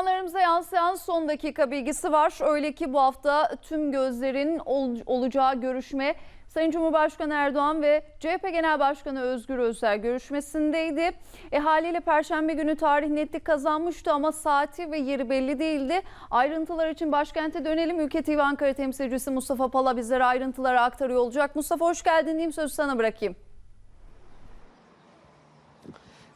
Ekranlarımıza yansıyan son dakika bilgisi var. Öyle ki bu hafta tüm gözlerin ol- olacağı görüşme Sayın Cumhurbaşkanı Erdoğan ve CHP Genel Başkanı Özgür Özel görüşmesindeydi. E, haliyle Perşembe günü tarih netlik kazanmıştı ama saati ve yeri belli değildi. Ayrıntılar için başkente dönelim. Ülke TV Ankara temsilcisi Mustafa Pala bizlere ayrıntıları aktarıyor olacak. Mustafa hoş geldin diyeyim sözü sana bırakayım.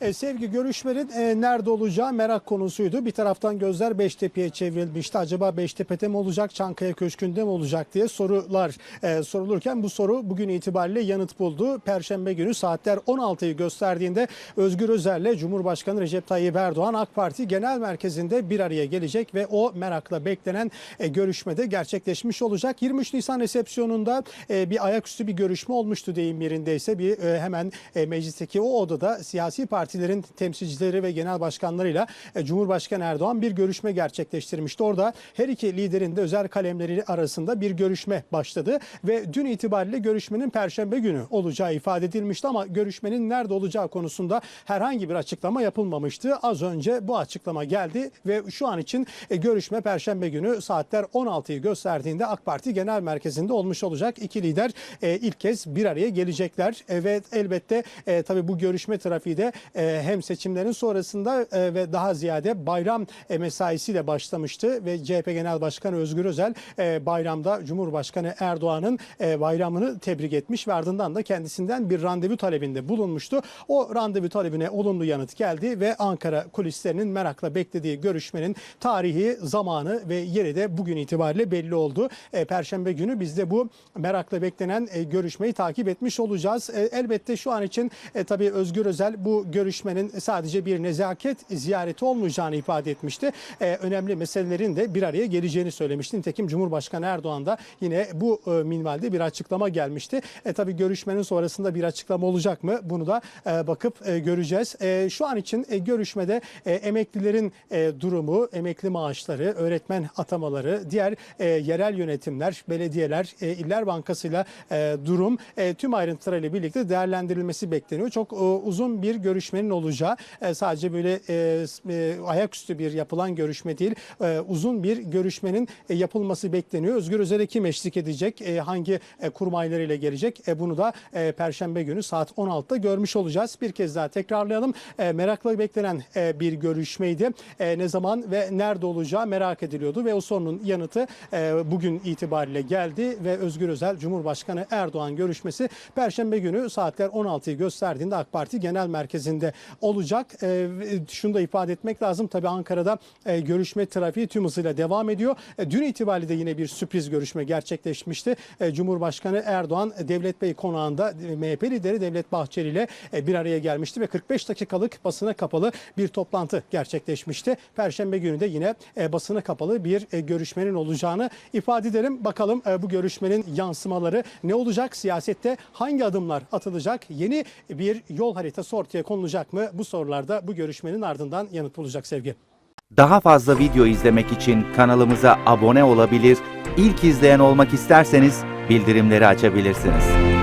E, sevgi görüşmenin e, nerede olacağı merak konusuydu. Bir taraftan gözler Beştepe'ye çevrilmişti. Acaba Beştepe'de mi olacak, Çankaya Köşkü'nde mi olacak diye sorular e, sorulurken bu soru bugün itibariyle yanıt buldu. Perşembe günü saatler 16'yı gösterdiğinde Özgür Özel'le Cumhurbaşkanı Recep Tayyip Erdoğan AK Parti Genel Merkezi'nde bir araya gelecek ve o merakla beklenen e, görüşmede gerçekleşmiş olacak. 23 Nisan resepsiyonunda e, bir ayaküstü bir görüşme olmuştu deyim yerindeyse bir e, hemen e, meclisteki o odada siyasi partilerin temsilcileri ve genel başkanlarıyla e, Cumhurbaşkanı Erdoğan bir görüşme gerçekleştirmişti. Orada her iki liderin de özel kalemleri arasında bir görüşme başladı ve dün itibariyle görüşmenin perşembe günü olacağı ifade edilmişti ama görüşmenin nerede olacağı konusunda herhangi bir açıklama yapılmamıştı. Az önce bu açıklama geldi ve şu an için e, görüşme perşembe günü saatler 16'yı gösterdiğinde AK Parti Genel Merkezi'nde olmuş olacak. İki lider e, ilk kez bir araya gelecekler ve elbette tabii bu görüşme trafiği de hem seçimlerin sonrasında e, ve daha ziyade bayram e, mesaisiyle başlamıştı ve CHP Genel Başkanı Özgür Özel e, bayramda Cumhurbaşkanı Erdoğan'ın e, bayramını tebrik etmiş ve ardından da kendisinden bir randevu talebinde bulunmuştu. O randevu talebine olumlu yanıt geldi ve Ankara kulislerinin merakla beklediği görüşmenin tarihi, zamanı ve yeri de bugün itibariyle belli oldu. E, Perşembe günü biz de bu merakla beklenen e, görüşmeyi takip etmiş olacağız. E, elbette şu an için e, tabii Özgür Özel bu görüşmenin sadece bir nezaket ziyareti olmayacağını ifade etmişti. E, önemli meselelerin de bir araya geleceğini söylemişti. Nitekim Cumhurbaşkanı Erdoğan da yine bu e, minvalde bir açıklama gelmişti. E, tabii görüşmenin sonrasında bir açıklama olacak mı? Bunu da e, bakıp e, göreceğiz. E, şu an için e, görüşmede e, emeklilerin e, durumu, emekli maaşları, öğretmen atamaları, diğer e, yerel yönetimler, belediyeler, e, İller Bankası'yla e, durum e, tüm ayrıntılarıyla birlikte değerlendirilmesi bekleniyor. Çok e, uzun bir görüşmenin olacağı e, sadece böyle e, e, ayaküstü bir yapılan görüşme değil, e, uzun bir görüşmenin e, yapılması bekleniyor. Özgür Özel'e kim eşlik edecek, e, hangi e, kurmaylarıyla gelecek e, bunu da e, Perşembe günü saat 16'da görmüş olacağız. Bir kez daha tekrarlayalım. E, merakla beklenen e, bir görüşmeydi. E, ne zaman ve nerede olacağı merak ediliyordu ve o sorunun yanıtı e, bugün itibariyle geldi ve Özgür Özel Cumhurbaşkanı Erdoğan görüşmesi Perşembe günü saatler 16'yı gösterdiğinde AK Parti Genel Merkezi'nde olacak. E, şunu da ifade etmek lazım. Tabii Ankara'da e, görüşme trafiği tüm hızıyla devam ediyor. E, dün itibariyle de yine bir sürpriz görüşme gerçekleşmişti. E, Cumhurbaşkanı Erdoğan Devlet Bey konağında e, MHP lideri Devlet Bahçeli ile e, bir araya gelmişti ve 45 dakikalık basına kapalı bir toplantı gerçekleşmişti. Perşembe günü de yine e, basına kapalı bir e, görüşmenin olacağını ifade edelim. Bakalım e, bu görüşmenin yansımaları ne olacak? Siyasette hangi adımlar atılacak? Yeni bir yol haritası ortaya konulacak mı? Bu sorularda bu görüşmenin ardından yanıt bulacak sevgi. Daha fazla video izlemek için kanalımıza abone olabilir, ilk izleyen olmak isterseniz bildirimleri açabilirsiniz.